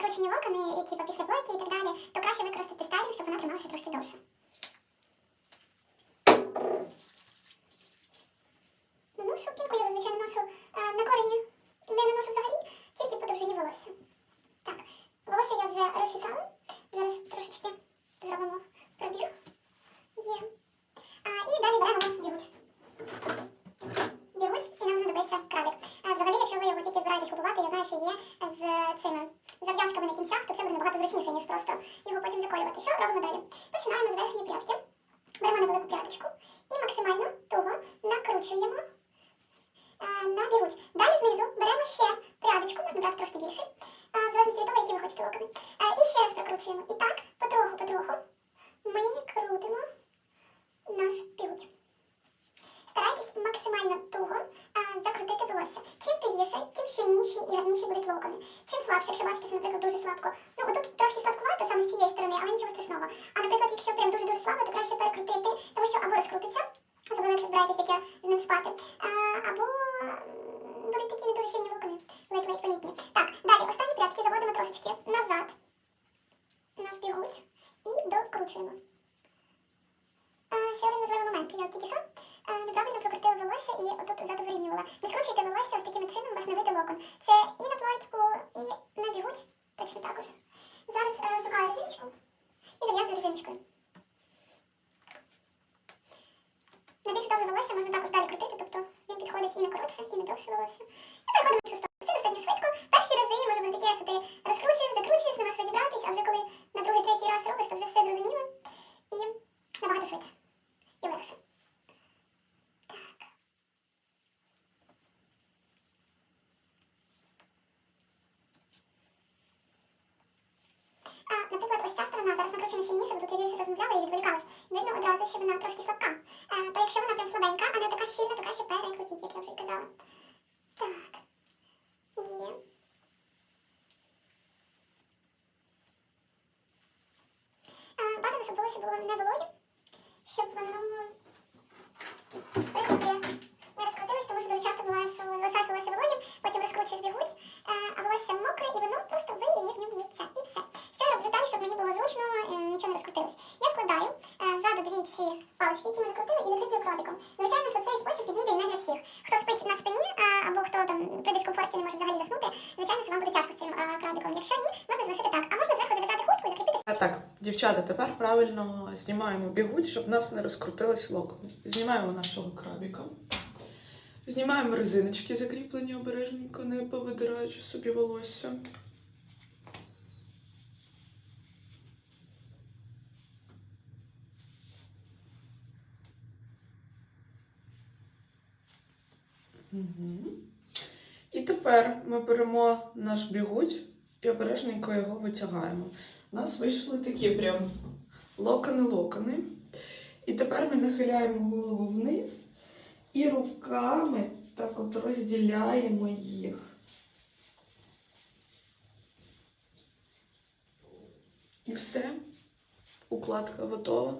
накручені локони, типу після плоті і так далі, то краще використати стайлінг, щоб вона трималася трошки довше. Наношу пінку, я зазвичай наношу е, на корені, не наношу взагалі, тільки по довжині волосся. Так, волосся я вже розчесала. Зараз трошечки зробимо пробір. Є. А, і далі беремо наш бігуть. Бігуть, і нам знадобиться крабик. А, взагалі, якщо ви його тільки збираєтесь що є з цими зав'язками на кінцях, то це буде набагато зручніше, ніж просто його потім заколювати. Що робимо далі? Починаємо з верхньої прядки. Беремо невелику прядочку і максимально туго накручуємо а, на бігуть. Далі знизу беремо ще прядочку, можна брати трошки більше, а, в залежності від того, які ви хочете локони. А, і ще раз прокручуємо. І так, потроху, потроху ми крутимо наш бігуть. Старайтесь максимально туго а, закрутити волосся. Чим тугіше, тим гарніші будуть локони. Чим слабше, якщо бачите, що, наприклад, дуже слабко. Ну, отут трошки слабкувато саме з цієї сторони, але нічого страшного. А, наприклад, якщо прям дуже-дуже слабо, то краще перекрутити, тому що або розкрутиться, особливо якщо збираєтесь як я з ним спати, а, або будуть такі не дуже щільні локони, ледь-ледь помітні. Так, далі, останні прядки заводимо трошечки назад. Наш бігуть і докручуємо. Ще один важливий момент. Я от тільки що а, неправильно прокрутила волосся і отут ззаду вирівнювала. Не скручуйте волосся чином, вийде локон. Це і на платьку, і на бігуть, точно також. Зараз е, шукаю резиночку і зав'язую резиночкою. На більш довге волосся можна також далі крутити, тобто він підходить і на коротше, і на довше волосся. І переходимо в іншу. Все достатньо швидко. Перші рази може бути таке, що ти розкручуєш, закручуєш, не можеш розібратись, а вже коли на другий, третій раз робиш, то вже все зрозуміло. І набагато швидше. І легше. Так. А, наприклад, ось ця сторона зараз накручена щільніше, бо тут я більше розмовляла і відволікалась. Видно одразу, що вона трошки слабка. То якщо вона прям слабенька, а не така щільна, то краще перекрутіть, як я вже казала. Так. Є. Бажано, щоб волосся було не вологе, щоб воно не розкрутилось, тому що дуже часто буває, що залишаєш волосся вологим, потім розкручуєш бігуть, е, а волосся мокре, і воно просто вирівнюється. І все. Що я роблю далі, щоб мені було зручно, е, нічого не розкрутилось. Я складаю е, ззаду дві ці палички, які ми накрутили, і закріплюю кроликом. Звичайно, що цей спосіб підійде не для всіх. Хто спить на спині, або хто там при дискомфорті не може взагалі заснути, звичайно, що вам буде тяжко з цим крабиком. Якщо ні, можна залишити так. А можна зверху зав'язати хустку і закріпити А так, дівчата, тепер правильно знімаємо бігуть, щоб нас не розкрутились локони. Знімаємо нашого крабіка. Знімаємо резиночки закріплені обережненько, не повидираючи собі волосся. І тепер ми беремо наш бігуть і обережненько його витягаємо. У нас вийшли такі прям локони-локони. І тепер ми нахиляємо голову вниз і руками так от розділяємо їх. І все. Укладка готова.